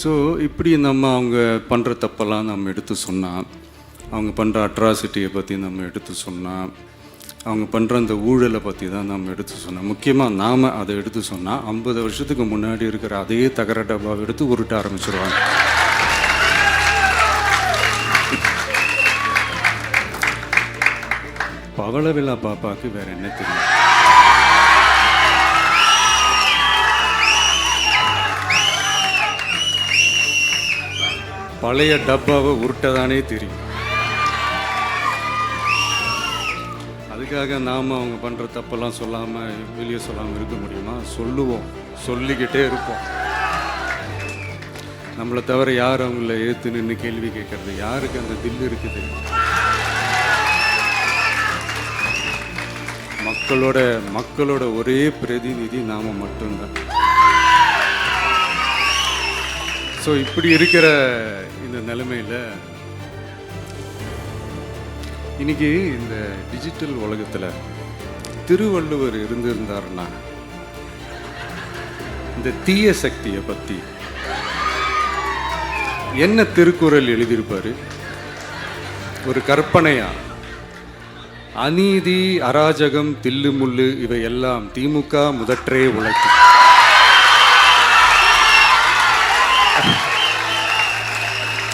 So இப்படி நம்ம அவங்க பண்ணுற தப்பெல்லாம் நம்ம எடுத்து சொன்னால் அவங்க பண்ணுற அட்ராசிட்டியை பற்றி நம்ம எடுத்து சொன்னால் அவங்க பண்ணுற அந்த ஊழலை பற்றி தான் நம்ம எடுத்து சொன்னோம் முக்கியமாக நாம் அதை எடுத்து சொன்னால் ஐம்பது வருஷத்துக்கு முன்னாடி இருக்கிற அதே தகர டப்பாவை எடுத்து உருட்ட ஆரம்பிச்சிருவாங்க. பவளவிழா பாப்பாவுக்கு வேறு என்ன தெரியும்? பழைய டப்பாவை உருட்டதானே தெரியும். அதுக்காக நாம் அவங்க பண்ணுற தப்பெல்லாம் சொல்லாமல் வெளியே சொல்லாமல் இருக்க முடியுமா? சொல்லுவோம். சொல்லிக்கிட்டே இருப்போம். நம்மளை தவிர யார் அவங்கள ஏற்று நின்று கேள்வி கேட்கறது? யாருக்கு அந்த தில் இருக்குது மக்களோட மக்களோட ஒரே பிரதிநிதி நாம் மட்டும்தான். ஸோ இப்படி இருக்கிற இந்த நிலைமையில் இன்னைக்கு இந்த டிஜிட்டல் உலகத்தில் திருவள்ளுவர் இருந்திருந்தாருன்னா இந்த தீய சக்தியை பற்றி என்ன திருக்குறள் எழுதியிருப்பார்? ஒரு கற்பனையா? அநீதி அராஜகம் தில்லுமுள்ளு இவையெல்லாம் திமுக முதற்றே உழைக்கும்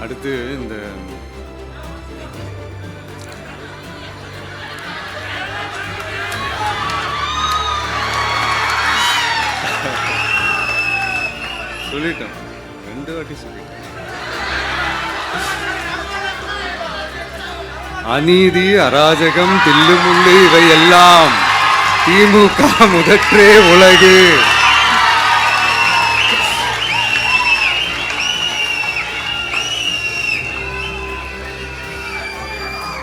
அடுத்து இந்த சொல்லிட்டேன் ரெண்டு வாட்டி சொல்லிட்டேன் அநீதி அராஜகம் தில்லுமுள்ளு இவை எல்லாம் திமுக முதற்றே உலகு.